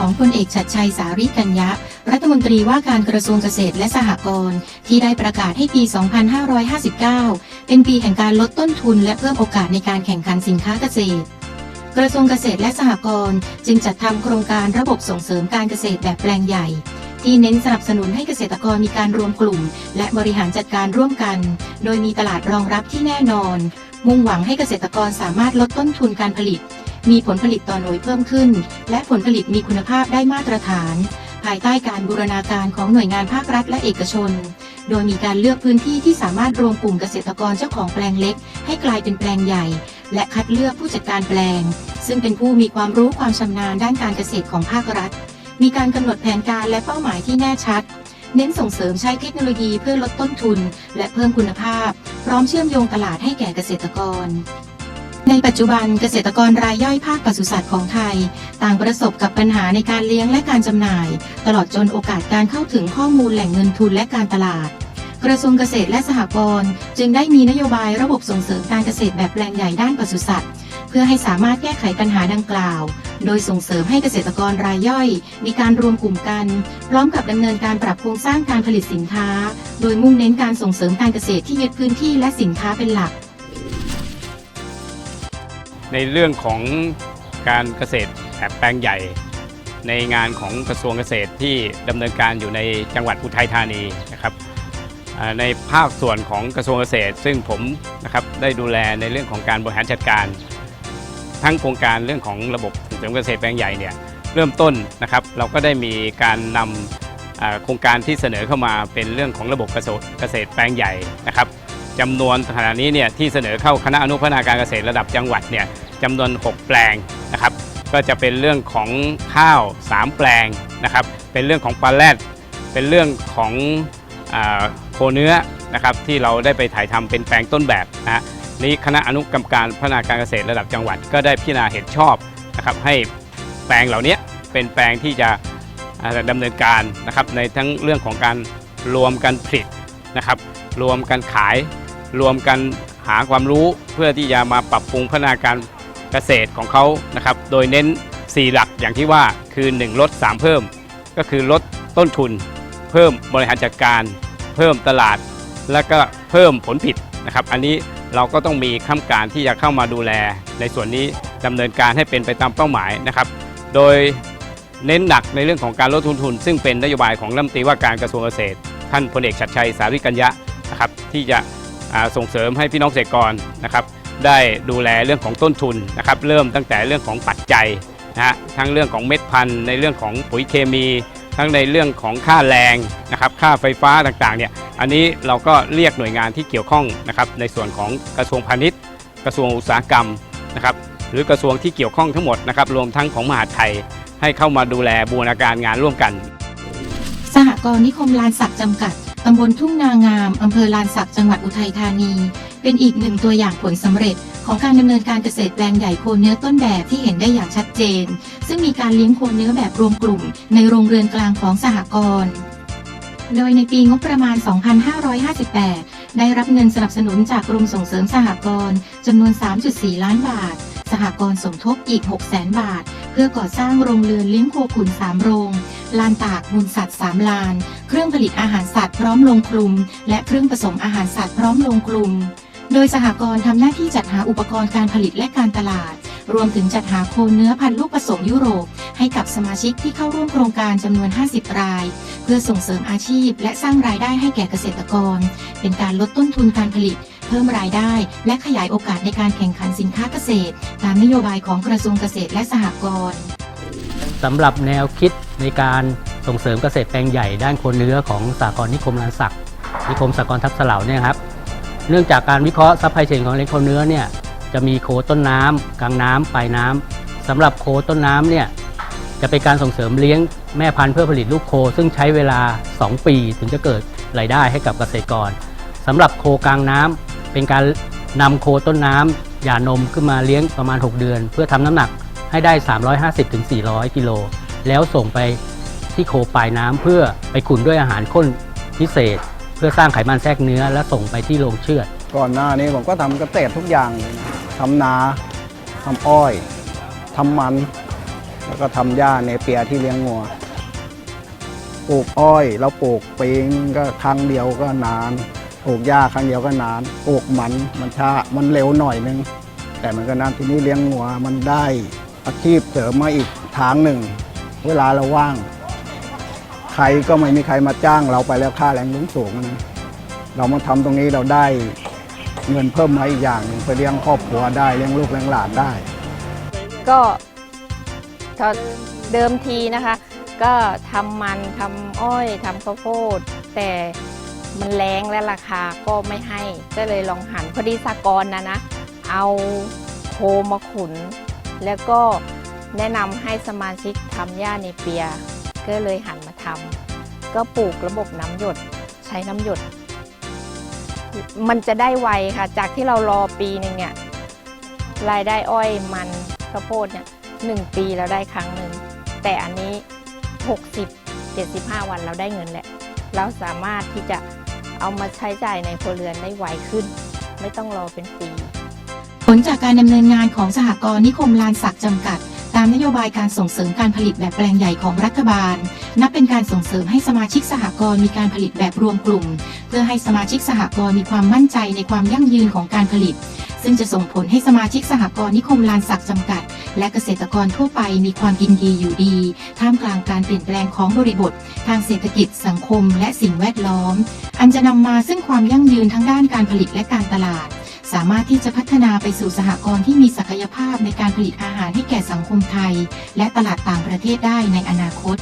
ของพลเอกชัดชัยสาริกัญญะ รัฐมนตรีว่าการกระทรวงเกษตรและสหกรณ์ที่ได้ประกาศให้ปี 2559 เป็นปีแห่งการลดต้นทุนและเพิ่มโอกาสในการแข่งขันสินค้าเกษตร กระทรวงเกษตรและสหกรณ์จึงจัดทำโครงการระบบส่งเสริมการเกษตรแบบแปลงใหญ่ ที่เน้นสนับสนุนให้เกษตรกรมีการรวมกลุ่ม และบริหารจัดการร่วมกัน โดยมีตลาดรองรับที่แน่นอน มุ่งหวังให้เกษตรกรสามารถลดต้นทุนการผลิต มีผลผลิตต่อหน่วยเพิ่มขึ้น และผลผลิตมีคุณภาพได้มาตรฐาน ภายใต้การบูรณาการของหน่วยงานภาครัฐและเอกชน โดยมีการเลือกพื้นที่ที่สามารถรวมกลุ่มเกษตรกรเจ้าของแปลงเล็ก ให้กลายเป็นแปลงใหญ่ และคัดเลือกผู้จัดการแปลง ซึ่งเป็นผู้มีความรู้ความชำนาญด้านการเกษตรของภาครัฐ มีการกำหนดแผนการและเป้าหมายที่แน่ชัดเน้นส่งเสริมใช้เทคโนโลยีเพื่อลดต้นทุน และเพิ่มคุณภาพ พร้อมเชื่อมโยงตลาดให้แก่เกษตรกร ในปัจจุบันเกษตรกรรายย่อยภาคปศุสัตว์ของไทย ต่างประสบกับปัญหาในการเลี้ยงและการจำหน่าย ตลอดจนโอกาสการเข้าถึงข้อมูลแหล่งเงินทุนและการตลาด กระทรวงเกษตรและสหกรณ์จึงได้มีนโยบายระบบส่งเสริมการเกษตรแบบแปลงใหญ่ด้านปศุสัตว์ เพื่อให้สามารถแก้ไขปัญหาดังกล่าว โดยส่งเสริมให้เกษตรกรรายย่อย มีการรวมกลุ่มกัน พร้อมกับดำเนินการปรับโครงสร้างการผลิตสินค้า โดยมุ่งเน้นการส่งเสริมการเกษตรที่ยึดพื้นที่และสินค้าเป็นหลัก ในเรื่องของการเกษตรแบบแปลงใหญ่ ในงานของกระทรวงเกษตรที่ดำเนินการอยู่ในจังหวัดอุทัยธานีนะครับในภาคส่วนของกระทรวงเกษตร ซึ่งผมนะครับได้ดูแลในเรื่องของการบริหารจัดการ ทั้งโครงการเรื่องของระบบส่งเสริมเกษตรแปลงใหญ่เนี่ยเริ่มต้นนะครับเราก็ได้มีการนำโครงการที่เสนอเข้ามาเป็นเรื่องของระบบเกษตรแปลงใหญ่นะครับจำนวนขณะนี้เนี่ยที่เสนอเข้าคณะอนุพัฒนาการเกษตรระดับจังหวัดเนี่ย จำนวน 6 แปลงนะครับ ก็จะเป็นเรื่องของข้าว 3 แปลงนะครับ เป็นเรื่องของปลาแรดเป็นเรื่องของอโคเนื้อนะครับที่เราได้ไปถ่ายทำเป็นแปลงต้นแบบนะฮะนี้คณะอนุกรรมการพัฒนาการเกษตรระดับจังหวัด ก็ได้พิจารณาเห็นชอบนะครับให้แปลงเหล่านี้เป็นแปลงที่จะอ่าดำเนินการนะครับในทั้งเรื่องของการรวมกันผลิตนะครับ รวมกันขาย รวมกันหาความรู้เพื่อที่จะมาปรับปรุงพัฒนาการ เกษตรของเขานะครับ โดยเน้น 4 หลักอย่างที่ว่าคือ 1 ลด 3 เพิ่ม ก็คือลดต้นทุน เพิ่มบริหารจัดการ เพิ่มตลาด และก็เพิ่มผลผลิตนะครับ อันนี้เราก็ต้องมีข้ามการที่จะเข้ามาดูแล ในส่วนนี้ดำเนินการให้เป็นไปตามเป้าหมายนะครับ โดยเน้นหนักในเรื่องของการลดทุนทุน ซึ่งเป็นนโยบายของรัฐมนตรีว่าการกระทรวงเกษตร ท่านพลเอกชัดชัยสาริกัญญะนะครับที่จะส่งเสริมให้พี่น้องเกษตรกรนะครับ ได้ดูแลเรื่องของต้นทุนนะครับเริ่มตั้งแต่เรื่องของปัจจัยนะฮะทั้งเรื่องของเม็ดพันธุ์ในเรื่องของปุ๋ยเคมี ทั้งในเรื่องของค่าแรงนะครับค่าไฟฟ้าต่างๆเนี่ยอันนี้เราก็เรียกหน่วยงานที่เกี่ยวข้องนะครับในส่วนของกระทรวงพาณิชย์ กระทรวงอุตสาหกรรมนะครับหรือกระทรวงที่เกี่ยวข้องทั้งหมดนะครับรวมทั้งของมหาดไทยให้เข้ามาดูแลบูรณาการงานร่วมกัน สหกรณ์นิคมลานสักจำกัดำบลทุ่งนางาม อำเภอลานสักจังหวัดอุทัยธานี เป็นอีกหนึ่งตัวอย่างผลสำเร็จ ของการดำเนินการเกษตรแปลงใหญ่โคเนื้อต้นแบบที่เห็นได้อย่างชัดเจน ซึ่งมีการเลี้ยงโคเนื้อแบบรวมกลุ่ม ในโรงเรือนกลางของสหกรณ์โดยในปีงบประมาณ 2558 ได้รับเงินสนับสนุนจากกรมส่งเสริมสหกรณ์จำนวน 3.4 ล้านบาท สหกรณ์สมทบอีก 600,000 บาท เพื่อก่อสร้างโรงเรือนเลี้ยงโคขุน3โรง ลานตากมูลสัตว์3ลาน เครื่องผลิตอาหารสัตว์พร้อมลงคลุมและเครื่องผสมอาหารสัตว์พร้อมลงคลุมโดยสหกรณ์ทำหน้าที่จัดหาอุปกรณ์การผลิตและการตลาด รวมถึงจัดหาโคเนื้อพันธุ์ลูกผสมยุโรป ให้กับสมาชิกที่เข้าร่วมโครงการจำนวน 50 ราย เพื่อส่งเสริมอาชีพ และสร้างรายได้ให้แก่เกษตรกร เป็นการลดต้นทุนการผลิตเพิ่มรายได้และขยายโอกาสในการแข่งขันสินค้าเกษตร ตามนโยบายของกระทรวงเกษตรและสหกรณ์สำหรับแนวคิด ในการส่งเสริมเกษตรแปลงใหญ่ด้านโคนเนื้อของสากลนิคมลานศักดิ์นิคมสากลทับสลาวเนี่ยครับเนื่องจากการวิเคราะห์ซัพพลายเชนของเล็กโคนเนื้อเนี่ยจะมีโคต้นน้ำกลางน้ำปลายน้ำสำหรับโคต้นน้ำเนี่ยจะเป็นการส่งเสริมเลี้ยงแม่พันธุ์เพื่อผลิตลูกโค ซึ่งใช้เวลา 2 ปีถึงจะเกิดรายได้ให้กับเกษตรกรสำหรับโคกลางน้ำเป็นการนำโคต้นน้ำหย่านมขึ้นมาเลี้ยงประมาณ 6 เดือน เพื่อทำน้ำหนักให้ได้ 350-400 กิโล แล้วส่งไปที่โคปลายน้ำเพื่อไปขุนด้วยอาหารข้นพิเศษ เพื่อสร้างไขมันแทรกเนื้อและส่งไปที่โรงเชือด ก่อนหน้านี้ผมก็ทำเกษตรทุกอย่างเลยนะทำนาทำอ้อยทำมัน แล้วก็ทำหญ้าเนเปียที่เลี้ยงงัวปลูกอ้อยแล้วปลูกปิงก็ครั้งเดียวก็นานปลูกหญ้าครั้งเดียวก็นานปลูกมันมันช้ามันเร็วหน่อยนึง แต่มันก็นานที่นี้เลี้ยงงัวมันได้อาชีพเสริมมาอีกทางหนึ่ง เวลาเราว่าง ใครก็ไม่มีใครมาจ้างเราไปแล้วค่าแรงสูงสูงๆนะเรามาทำตรงนี้เราได้เงินเพิ่มมาอีกอย่างหนึ่งไปเลี้ยงครอบครัวได้เลี้ยงลูกเลี้ยงหลานได้ ก็ถ้าเดิมทีนะคะ ก็ทำมันทำอ้อยทำข้าวโพด แต่มันแรงและราคาก็ไม่ให้ก็เลยลองหันพอดีสากรนะนะ เอาโคมาขุนแล้วก็ แนะนำให้สมาชิกทำหญ้าเนเปีย ก็เลยหันมาทำก็ปลูกระบบน้ำหยดใช้น้ำหยด มันจะได้ไวค่ะ จากที่เรารอปีหนึ่งเนี่ยรายได้อ้อยมันข้าวโพดเนี่ยหนึ่งปีเราได้ครั้งหนึ่งแต่อันนี้ 60 75 วันเราได้เงินแหละ เราสามารถที่จะเอามาใช้จ่ายในครัวเรือนได้ไวขึ้น ไม่ต้องรอเป็นปี ผลจากการดำเนินงานของสหกรณ์นิคมลานสักจำกัดามนโยบายการส่งเสริมการผลิตแบบแปลงใหญ่ของรัฐบาล นับเป็นการส่งเสริมให้สมาชิกสหกรณ์มีการผลิตแบบรวมกลุ่ม เพื่อให้สมาชิกสหกรณ์มีความมั่นใจในความยั่งยืนของการผลิต ซึ่งจะส่งผลให้สมาชิกสหกรณ์นิคมลานสักจำกัด และเกษตรกรทั่วไปมีความกินดีอยู่ดี ท่ามกลางการเปลี่ยนแปลงของบริบท ทางเศรษฐกิจ สังคม และสิ่งแวดล้อม อันจะนำมาซึ่งความยั่งยืนทั้งด้านการผลิตและการตลาด สามารถที่จะพัฒนาไปสู่สหกรณ์ที่มีศักยภาพในการผลิตอาหารให้แก่สังคมไทย และตลาดต่างประเทศได้ในอนาคต